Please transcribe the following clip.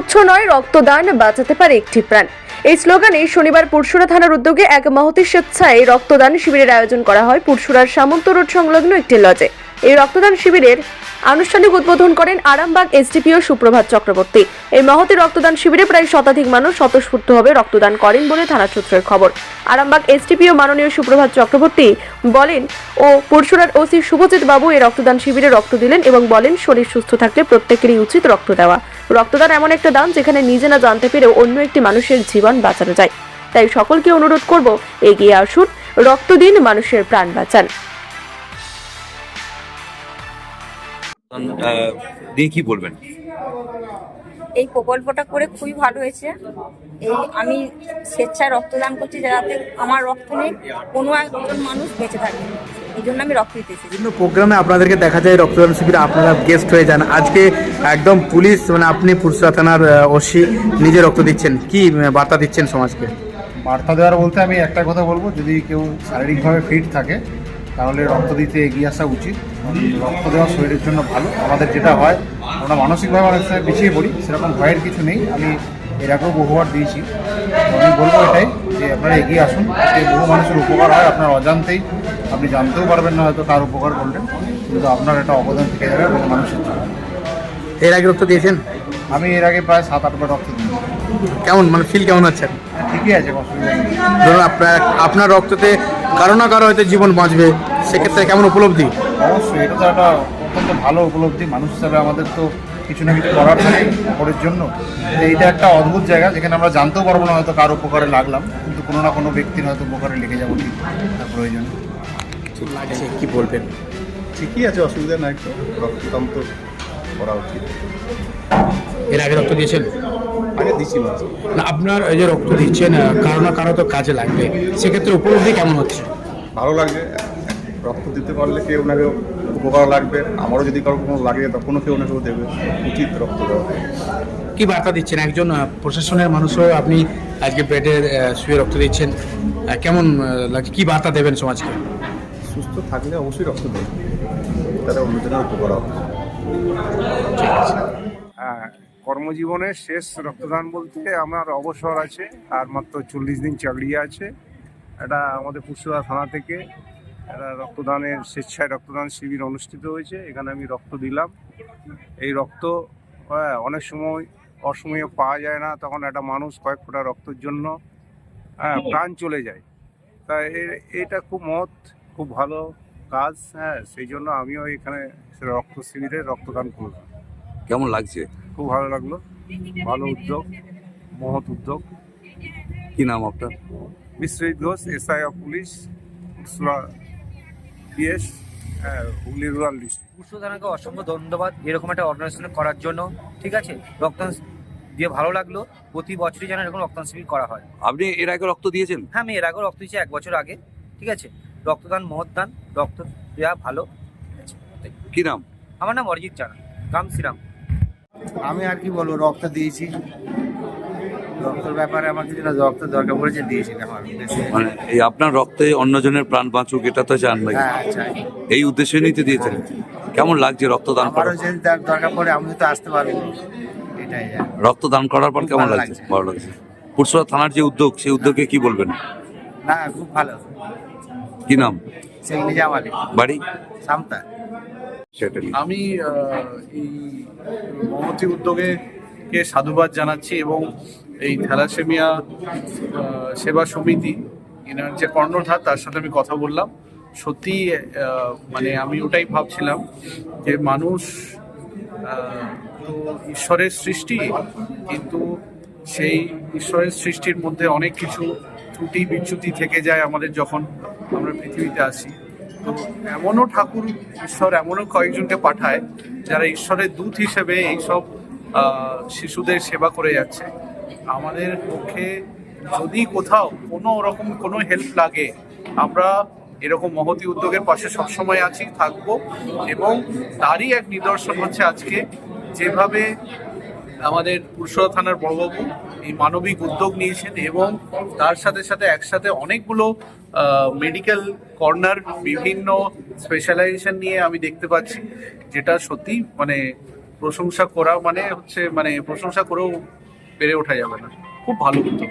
তুচ্ছ নয়, রক্তদান বাঁচাতে পারে একটি প্রাণ। এই স্লোগানে শনিবার পুরসুরা থানার উদ্যোগে এক মহতি স্বেচ্ছায় রক্তদান শিবিরের আয়োজন করা হয় পুরসুরার সামন্ত রোড সংলগ্ন একটি লজে। এই রক্তদান শিবিরের আনুষ্ঠানিক উদ্বোধন করেন আরামবাগ এসডিপিও সুপ্রভাত চক্রবর্তী। এই মহতি রক্তদান শিবিরে প্রায় শতাধিক মানুষ স্বতঃস্ফূর্তভাবে রক্তদান করেন বলে থানা সূত্রের খবর। আরামবাগ এসডিপিও মাননীয় সুপ্রভাত চক্রবর্তী বলেন, ও পরশুরার ওসি শুভজিৎ বাবু এই রক্তদান শিবিরে রক্ত দিলেন এবং বলেন শরীর সুস্থ থাকলে প্রত্যেকেরই উচিত রক্ত দেওয়া। রক্তদান এমন একটা দান যেখানে নিজে না জানতে পেরেও অন্য একটি মানুষের জীবন বাঁচানো যায়। তাই সকলকে অনুরোধ করব এগিয়ে আসুন রক্ত দিন মানুষের প্রাণ বাঁচান। আহ, দিয়ে কি বলবেন? এই প্রকল্পটা করে খুবই ভালো হয়েছে। এই আমি স্বেচ্ছায় রক্তদান করছি যাতে আমার রক্ত নেই কোনো একজন মানুষ বেঁচে থাকে। এই জন্য আমি রক্ত দিতে এসেছি বিভিন্ন প্রোগ্রামে আপনাদেরকে দেখা যায় রক্তদান শিবিরে আপনারা গেস্ট হয়ে যান। আজকে একদম পুলিশ মানে আপনি পুরসুরা থানার ওসি নিজে রক্ত দিচ্ছেন। কি বার্তা দিচ্ছেন সমাজকে? বার্তা দেওয়ার বলতে আমি একটা কথা বলব যদি কেউ শারীরিকভাবে ফিট থাকে তাহলে রক্ত দিতে এগিয়ে আসা উচিত। রক্ত দেওয়া শরীরের জন্য ভালো। আমাদের যেটা হয় আমরা মানসিকভাবে অনেক সময় পিছিয়ে পড়ি সেরকম ভয়ের কিছু নেই। আমি এর আগেও বহুবার দিয়েছি। আমি বলব এটাই যে আপনারা এগিয়ে আসুন যে বহু মানুষের উপকার হয় আপনার অজান্তেই। আপনি জানতেও পারবেন না হয়তো কার উপকার করলেন কিন্তু আপনার একটা অবদান থেকে যাবে বহু মানুষের জন্য। এর আগে রক্ত দিয়েছেন? আমি এর আগে প্রায় সাত আটবার রক্ত দিয়েছি। কেমন মানে ফিল কেমন হচ্ছে হ্যাঁ, ঠিকই আছে ধরুন আপনার আপনার রক্ততে কারও না কারও হয়তো জীবন বাঁচবে সেক্ষেত্রে কেমন উপলব্ধি? অবশ্যই এটা তো একটা অত্যন্ত ভালো উপলব্ধি। মানুষ হিসাবে আমাদের তো কিছু না কিছু করার থাকে অপরের জন্য। এইটা একটা অদ্ভুত জায়গা যেখানে আমরা জানতেও পারব না হয়তো কার উপকারে লাগলাম কিন্তু কোনো না কোনো ব্যক্তির হয়তো উপকারে লেগে যাব ঠিক তার প্রয়োজন। লাগছে কি বলবেন? ঠিকই আছে অসুবিধা নাই তো। রক্তদান তো করা উচিত। এর আগে রক্ত দিয়েছেন? আগে দিছি মাঝে না আপনার এই যে রক্ত দিচ্ছেন কারও না কারও তো কাজে লাগবে। সেক্ষেত্রে উপলব্ধি কেমন হচ্ছে? ভালো লাগছে। রক্ত দিতে পারলে কেউ না কেউ উপকার লাগবে আমারও যদি কারও কোনো লাগে তখনও কেউ না কেউ দেবে। উচিত রক্ত দেওয়া। কি বার্তা দিচ্ছেন? একজন প্রশাসনের মানুষও আপনি আজকে বেডে শুয়ে রক্ত দিচ্ছেন। কেমন লাগছে কি বার্তা দেবেন সমাজকে? সুস্থ থাকলে অবশ্যই রক্ত দেবে তারা অন্যজনের উপকার হবে। হ্যাঁ, কর্মজীবনের শেষ রক্তদান বলতে আমার অবসর আছে। আর মাত্র চল্লিশ দিন চাকরি আছে। এটা আমাদের পুরসুরা থানা থেকে। একটা রক্তদানের স্বেচ্ছায় রক্তদান শিবির অনুষ্ঠিত হয়েছে। এখানে আমি রক্ত দিলাম। এই রক্ত হ্যাঁ, অনেক সময় অসময়ে পাওয়া যায় না। তখন একটা মানুষ কয়েক ফোঁটা রক্তের জন্য হ্যাঁ প্রাণ চলে যায়। তা এটা খুব মত খুব ভালো কাজ হ্যাঁ সেই জন্য আমিও এখানে রক্ত শিবিরে রক্তদান করলাম। কেমন লাগছে? খুব ভালো লাগল। ভালো উদ্যোগ মহৎ উদ্যোগ। কি নাম আপনার? Biswajit Ghosh SI of police PS হ্যাঁ হুগলি রুরাল ডিস্ট্রিক্ট। পুষ্পদানাকে অসংখ্য ধন্যবাদ এরকম একটা অর্গানাইজেশন করার জন্য ঠিক আছে? রক্তদান দিয়ে ভালো লাগল প্রতি বছরই যেন এরকম রক্তদান শিবির করা হয়। আপনি এর আগে রক্ত দিয়েছেন? হ্যাঁ আমি এর আগেও রক্ত দিয়েছি এক বছর আগে ঠিক আছে? রক্তদান মহৎদান রক্ত দেওয়া ভালো কি নাম? আমার নাম অরিজিৎ জানা রাম শ্রীরাম। আমি আর কি বলব রক্ত দিয়েছি। রক্তের ব্যাপারে আমার রক্ত দরকার পড়েছে মানে এই আপনার রক্তে অন্যজনের প্রাণ বাঁচুক এটা তো চান নাকি হ্যাঁ চাই এই উদ্দেশ্যে নিতে দিয়েছেন। কেমন লাগছে রক্তদান করা আমারও যদি তার দরকার পড়ে আমি তো আসতে পারব। এটাই আর। রক্তদান করার পর কেমন ভালো লাগছে? লাগছে। ভালো লাগছে। পুরসুরা থানার যে উদ্যোগ সেই উদ্যোগে কি বলবেন? না খুব ভালো। কি নাম? বাড়ি? সামতা। আমি আহ, এই মহতি উদ্যোগে কে সাধুবাদ জানাচ্ছি এবং এই থ্যালাসেমিয়া সেবা সমিতি, এনার যে কর্ণধার, তার সাথে আমি কথা বললাম। সত্যি মানে আমি ওটাই ভাবছিলাম যে মানুষ তো ঈশ্বরের সৃষ্টি, কিন্তু সেই ঈশ্বরের সৃষ্টির মধ্যে অনেক কিছু ত্রুটি বিচ্যুতি থেকে যায় আমাদের যখন আমরা পৃথিবীতে আসি তো এমনও ঠাকুর, ঈশ্বর এমনও কয়েকজনকে পাঠায় যারা ঈশ্বরের দূত হিসেবে এইসব শিশুদের সেবা করে যাচ্ছে। আমাদের পক্ষে যদি কোথাও কোনো রকম কোনো হেল্প লাগে, আমরা এরকম মহতি উদ্যোগের পাশে সবসময় আছি, থাকব এবং তারই এক নিদর্শন হচ্ছে আজকে যেভাবে আমাদের পুরসরা থানার বড়বাবু এই মানবিক উদ্যোগ নিয়েছেন এবং তার সাথে সাথে একসাথে অনেকগুলো মেডিকেল কর্নার বিভিন্ন স্পেশালাইজেশন নিয়ে আমি দেখতে পাচ্ছি, যেটা সত্যি মানে প্রশংসা করা মানে হচ্ছে মানে প্রশংসা করেও পেরে ওঠা যাবে না। খুব ভালো উদ্যোগ